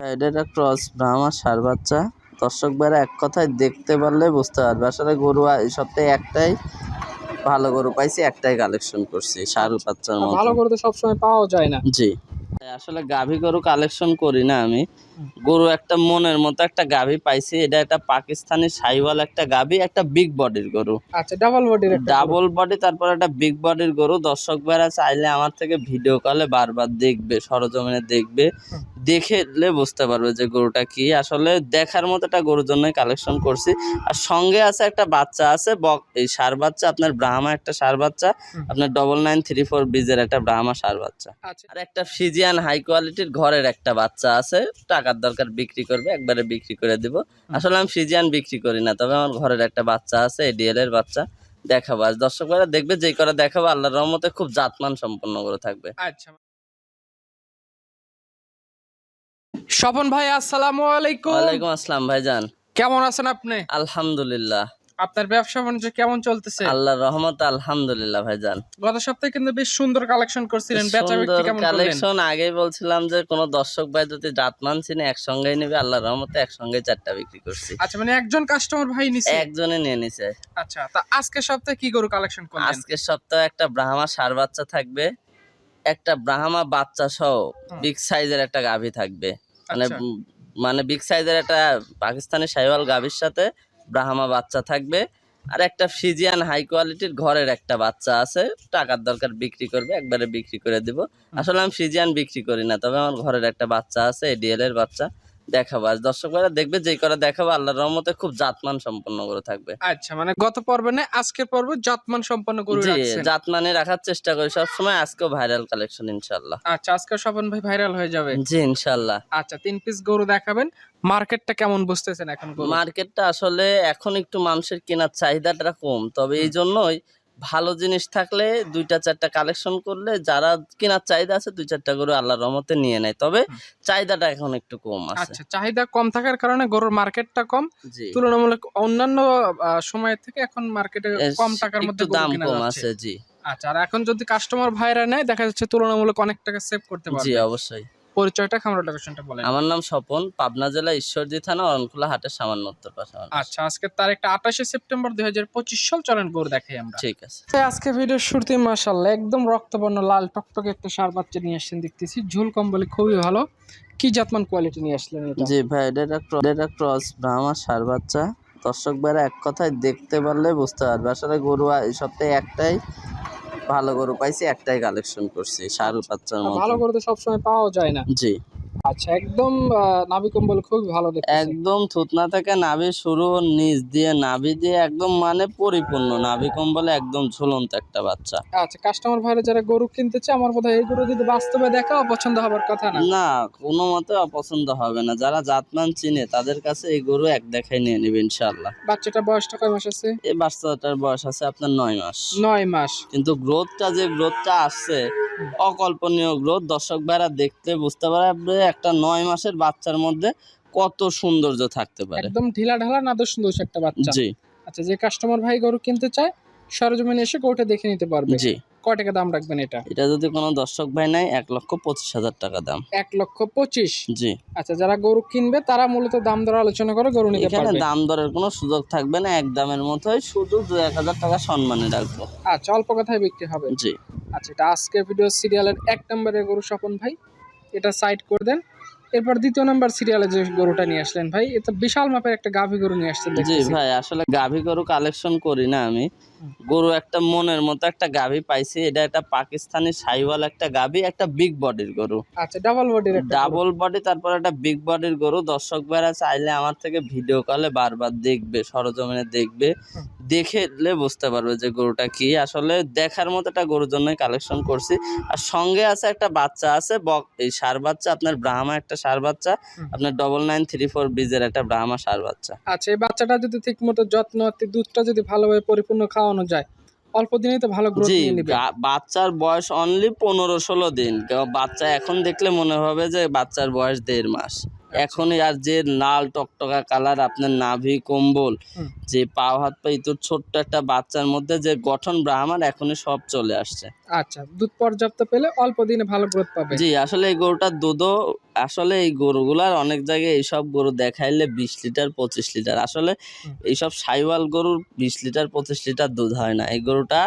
এটা একটা ক্রস ব্রাহ্মা সার বাচ্চা। দর্শক ভাইরা এক কথায় দেখতে পারলে বুঝতে পারবে। আসলে গরু এই সপ্তাহে একটাই ভালো গরু পাইছি একটাই কালেকশন করছি সারু বাচ্চার মতো। ভালো করে তো সবসময় পাওয়া যায় না। জি। আসলে গাভী গরু কালেকশন করি না আমি। গরু একটা মনের মতো একটা গাভী পাইছি এটা একটা পাকিস্তানি সাইওয়াল একটা গাভী একটা বিগ বডির গরু। আচ্ছা ডাবল বডির ডাবল বডি তারপর একটা বিগ বডির গরু। দর্শক ভাইরা চাইলে আমার থেকে ভিডিও কলে বারবার দেখবে সরজমিনে দেখবে। দেখলে বুঝতে পারবে যে গরুটা কি। আসলে দেখার মতো একটা গরুর জন্যই কালেকশন করছি। আর সঙ্গে আছে একটা বাচ্চা আছে বক এই সার বাচ্চা আপনার ব্রাহ্মা একটা সার বাচ্চা আপনার ডবল নাইন থ্রি ফোর বিজের একটা ব্রাহ্মা সার বাচ্চা। আচ্ছা। আর একটা ফিজিয়ান হাই কোয়ালিটির ঘরের একটা বাচ্চা আছে টাকার দরকার বিক্রি করবে একবারে বিক্রি করে দিব। আসলে আমি ফিজিয়ান বিক্রি করি না তবে আমার ঘরের একটা বাচ্চা আছে এডিএল এর বাচ্চা দেখাবো। আজ দর্শক ভাইরা দেখবে যেই করে দেখাবো আল্লাহর রহমতে খুব জাতমান সম্পন্ন করে থাকবে। আচ্ছা। স্বপন ভাই আসসালামু আলাইকুম। ওয়ালাইকুম আসসালাম ভাইজান। কেমন আছেন আপনি? আলহামদুলিল্লাহ। আপনার ব্যবসা বাণিজ্য কেমন চলতেছে? আল্লাহর রহমতে আলহামদুলিল্লাহ ভাইজান। গত সপ্তাহে কিন্তু বেশ সুন্দর কালেকশন করছিলেন বেচা বিক্রি কেমন কালেকশন আগেই বলছিলাম যে কোন দর্শক ভাই যদি জাতমান চিনে একসঙ্গেই নেবে আল্লাহর রহমতে একসঙ্গে চারটা বিক্রি করছি। আচ্ছা মানে একজন কাস্টমার ভাই নিছে? একজনে নিয়ে নিছে। আচ্ছা তা আজকে সপ্তাহে কি গরু কালেকশন করলেন? আজকের সপ্তাহে একটা ব্রাহ্মা সার বাচ্চা থাকবে একটা ব্রাহ্মা বাচ্চা সহ বিগ সাইজের একটা গাভী থাকবে। মানে আচ্ছা। মানে বিগ সাইজের একটা পাকিস্তানি সাইওয়াল গাভীর সাথে ব্রাহ্মা বাচ্চা থাকবে। আর একটা ফিজিয়ান হাই কোয়ালিটির ঘরের একটা বাচ্চা আছে টাকার দরকার বিক্রি করবে একবারে বিক্রি করে দিব। আসলে আমি ফিজিয়ান বিক্রি করি না তবে আমার ঘরের একটা বাচ্চা আছে এডিএল এর বাচ্চা। দেখাবো। আজ দর্শক ভাইরা দেখবে যেই করে দেখাবো আল্লাহর রহমতে খুব জাতমান সম্পন্ন করে থাকবে। আচ্ছা মানে গত পর্বে না আজকের পর্বে জাতমান সম্পন্ন জি রাখছেন। জাতমানে রাখার চেষ্টা করি। সবসময় আজকেও ভাইরাল কালেকশন ইনশাল্লাহ আচ্ছা আজকে স্বপন ভাই ভাইরাল হয়ে যাবে? জি ইনশাল্লাহ আচ্ছা তিন পিস গরু দেখাবেন। মার্কেটটা কেমন বুঝতেছেন এখন গরু? মার্কেটটা আসলে এখন একটু মানুষের কেনার চাহিদাটা কম। তবে এই জন্যই ভালো জিনিস থাকলে দুইটা চারটা কালেকশন করলে যারা কেনার চাহিদা আছে দুই চারটা গরু আল্লাহর রহমতে নিয়ে নেয়। তবে চাহিদাটা এখন একটু কম আছে। আচ্ছা চাহিদা কম থাকার কারণে গরুর মার্কেটটা কম। তুলনামূলক অন্যান্য আহ, সময়ের থেকে এখন মার্কেটে কম টাকার মধ্যে দাম কম আছে জি। আচ্ছা আর এখন যদি কাস্টমার ভাইরা নেয় দেখা যাচ্ছে তুলনামূলক অনেক টাকা সেভ করতে জি অবশ্যই। পরিচয়টা খামার লোকেশনটা বলেন? আমার নাম স্বপন পাবনা জেলা ঈশ্বরদী থানা অরণখোলা হাটের সামান্য উত্তর পাশে আচ্ছা আজকে তারিখটা আঠাশে সেপ্টেম্বর দুই হাজার পঁচিশ সাল চলেন গরু দেখাই আমরা। ঠিক আছে। আজকে ভিডিওর শুরুতে মাশাল্লাহ একদম রক্তবর্ণ লাল টকটকে একটা সার বাচ্চা নিয়ে আসছেন দেখতেছি। ঝুল কম্বলে খুবই ভালো। কি জাতমান কোয়ালিটি নিয়ে আসলেন জি ভাই এটা একটা ক্র- এটা একটা ক্রস ব্রাহ্মা সার বাচ্চা। দর্শক এক কথায় দেখতে পারলে বুঝতে পারবে। আসলে গরু এই সপ্তাহে একটাই ভালো গরু পাইছি একটাই কালেকশন করছি সারু বাচ্চার ভালো গরু তো সবসময় পাওয়া যায় না। জি। আচ্ছা একদম নাভি কম্বল খুবই ভালো দেখতেছি। একদম থুতনা থেকে নাভি শুরু নিচ দিয়ে নাভি দিয়ে একদম মানে পরিপূর্ণ। নাভি কম্বলে একদম ঝুলন্ত একটা বাচ্চা। আচ্ছা কাস্টমার ভাইরা যারা গরু কিনতে চায় আমার হয় এই গরু যদি বাস্তবে দেখা অপছন্দ হবার কথা না। না কোনো মতে অপছন্দ হবে না। যারা জাতমান চিনে তাদের কাছে এই গরু এক দেখাই নিয়ে নেবে ইনশাল্লাহ বাচ্চাটা বয়সটা কয় মাস আছে? এই বাচ্চাটার বয়স আছে আপনার নয় মাস। নয় মাস। কিন্তু গ্রোথটা যে গ্রোথটা আসছে অকল্পনীয় গ্রোথ দর্শক ভাইরা দেখতে বুঝতে পারবে একটা নয় মাসের বাচ্চার মধ্যে কত সৌন্দর্য থাকতে পারে। একদম ঢিলা ঢালা না তো সুন্দর একটা বাচ্চা। জি। আচ্ছা যে কাস্টমার ভাই গরু কিনতে চায় সরজমিনে এসে গরুটা দেখে নিতে পারবে। জি। কয় টাকা দাম রাখবেন এটা? এটা যদি কোনো দর্শক ভাই নাই এক লক্ষ পঁচিশ হাজার টাকা দাম। এক লক্ষ পঁচিশ? জি। আচ্ছা যারা গরু কিনবে তারা মূলত দাম দর আলোচনা করে গরু নিতে পারবে। দাম দরের কোনো সুযোগ থাকবে না এক দামের মতোই শুধু দু এক হাজার টাকা সম্মানে রাখব। আচ্ছা অল্প কথায় বিক্রি হবে। জি। আচ্ছা এটা আজকের ভিডিও সিরিয়ালের এক নম্বরের গরু স্বপন ভাই। এটা সাইড করে দেন। এরপর দ্বিতীয় নাম্বার সিরিয়ালে যে গরুটা নিয়ে আসলেন ভাই এটা বিশাল মাপের একটা গাভী গরু নিয়ে আসছেন জি ভাই আসলে গাভী গরু কালেকশন করি না আমি। গরু একটা মনের মতো একটা গাভী পাইছি এটা একটা পাকিস্তানি সাইওয়াল একটা গাভী একটা বিগ বডির গরু। আচ্ছা ডাবল বডির ডাবল বডি তারপর একটা বিগ বডির গরু। দর্শক ভাইরা চাইলে আমার থেকে ভিডিও কলে বারবার দেখবে সরজমিনে দেখবে। দেখলে বুঝতে পারবে যে গরুটা কি। আসলে দেখার মতো একটা গরুর জন্যই কালেকশন করছি। আর সঙ্গে আছে একটা বাচ্চা আছে বক এই সার বাচ্চা আপনার ব্রাহ্মা একটা সার বাচ্চা আপনার ডবল নাইন থ্রি ফোর বিজের একটা ব্রাহ্মা সার বাচ্চা। আচ্ছা এই বাচ্চাটা যদি ঠিক মতো যত্ন আর দুধটা যদি ভালোভাবে পরিপূর্ণ খাওয়ানো যায় অল্প দিনেই তো ভালো গ্রোথ নিয়ে নিবে। বাচ্চার বয়স অনলি পনেরো ষোলো দিন। বাচ্চা এখন দেখলে মনে হবে যে বাচ্চার বয়স দেড় মাস। এখন আর যে লাল টকটকা কালার আপনার নাভি কম্বল। যে পা হাত পা ইতর ছোট্ট একটা বাচ্চার মধ্যে যে গঠন ব্রাহ্মণ এখনই সব চলে আসছে। আচ্ছা দুধ পর্যাপ্ত পেলে অল্প দিনে ভালো গ্রোথ পাবে। জি আসলে এই গরুটার দুধও আসলে এই গরুগুলার অনেক জায়গায় এইসব গরু দেখাইলে বিশ লিটার পঁচিশ লিটার। আসলে। এইসব সাইওয়াল গরুর বিশ লিটার পঁচিশ লিটার দুধ হয় না। এই গরুটা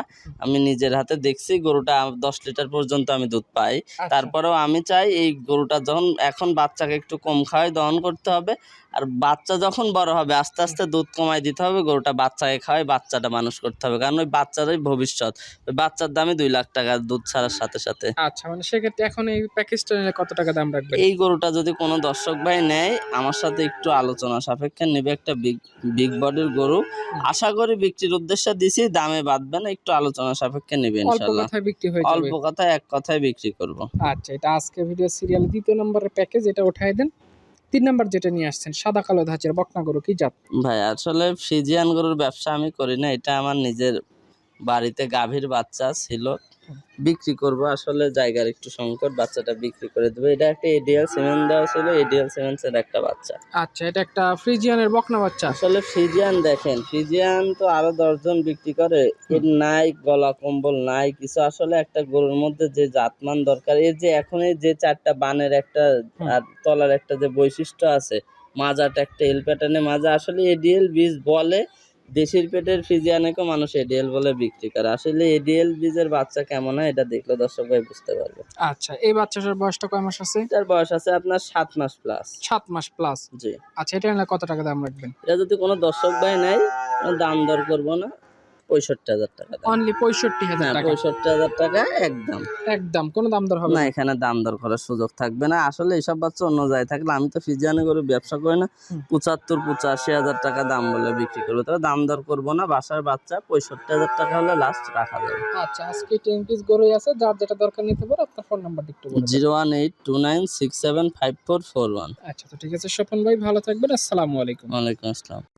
আমি নিজের হাতে দেখছি গরুটা দশ লিটার পর্যন্ত আমি দুধ পাই। আচ্ছা, তারপরেও আমি চাই এই গরুটা যখন এখন বাচ্চাকে একটু কম খাওয়াই দহন করতে হবে। আর বাচ্চা যখন বড় হবে আস্তে আস্তে দুধ কমাই দিতে হবে গরুটা বাচ্চাকে খাওয়াই বাচ্চাটা মানুষ করতে হবে। কারণ ওই বাচ্চারই ভবিষ্যৎ। ওই বাচ্চার দামে দুই লাখ টাকা দুধ ছাড়ার সাথে সাথে। আচ্ছা মানে সেক্ষেত্রে এখন এই প্যাকেজটা কত টাকা দাম রাখবেন? এই গরুটা যদি কোনো দর্শক ভাই নেয় আমার সাথে একটু আলোচনা সাপেক্ষে নেবে একটা বিগ বিগ বডির গরু। আশা করি বিক্রির উদ্দেশ্যে দিছি দামে বাঁধবে না একটু আলোচনা সাপেক্ষে নেবে যাবে। অল্প কথায় এক কথায় বিক্রি করব। আচ্ছা এটা আজকে ভিডিও সিরিয়াল দ্বিতীয় নম্বরের প্যাকেজ এটা উঠাই দেন। তিন নাম্বার যেটা নিয়ে আসছেন সাদা কালো ধাঁচের বকনা গরু কি জাত? ভাই আসলে ফ্রিজিয়ান গরুর ব্যবসা আমি করি না এটা আমার নিজের বাড়িতে গাভীর বাচ্চা ছিল। বিক্রি করব। আসলে জায়গার একটু সংকট বাচ্চাটা বিক্রি করে দেবো। এটা একটা এডিএল সিমেন্ট দেওয়া ছিল এডিএল সিমেন্টসের একটা বাচ্চা। আচ্ছা এটা একটা ফ্রিজিয়ানের বকনা বাচ্চা? আসলে ফ্রিজিয়ান দেখেন ফ্রিজিয়ান তো আরও দশজন বিক্রি করে। এর নাই গলা কম্বল নাই কিছু আসলে একটা গরুর মধ্যে যে জাতমান দরকার। এর যে এখন এই যে চারটা বানের একটা আর তলার একটা যে বৈশিষ্ট্য আছে মাজাটা একটা এল প্যাটার্নে মাজা আসলে এডিএল বীজ বলে। দেশির পেটের ফিজিয়ানেকেও মানুষ এডিএল বলে বিক্রি করে। আসলে এডিএল বীজের বাচ্চা কেমন হয় এটা দেখলে দর্শক ভাই বুঝতে পারবে। আচ্ছা এই বাচ্চাটার বয়সটা কয় মাস আছে? তার বয়স আছে আপনার সাত মাস প্লাস সাত মাস প্লাস জি। আচ্ছা এটা কত টাকা দাম রাখবেন? এটা যদি কোনো দর্শক ভাই নেয় দাম দর করব না। পঁয়ষট্টি হাজার টাকা অনলি পঁয়ষট্টি হাজার হ্যাঁ টাকা। পঁয়ষট্টি হাজার টাকা একদম। একদম কোনো দাম দর হবে না এখানে দাম দর করার সুযোগ থাকবে না। আসলে এইসব বাচ্চা অন্য জায়গায় থাকলে আমি তো ফিজিয়ানে করে ব্যবসা করি না। পঁচাত্তর পঁচাশি হাজার টাকা দাম বলে বিক্রি করব। তবে দাম দর করব না। বাসার বাচ্চা পঁয়ষট্টি হাজার টাকা হলে লাস্ট রাখা যাবে। আচ্ছা আজকে টেন পিস গরুই আছে। যার যেটা দরকার নিতে পারো আপনার ফোন নাম্বারটা একটু zero one eight two nine six seven five four four one. আচ্ছা তো ঠিক আছে স্বপন ভাই ভালো থাকবেন। আসসালামু আলাইকুম। ওয়ালাইকুম আসসালাম।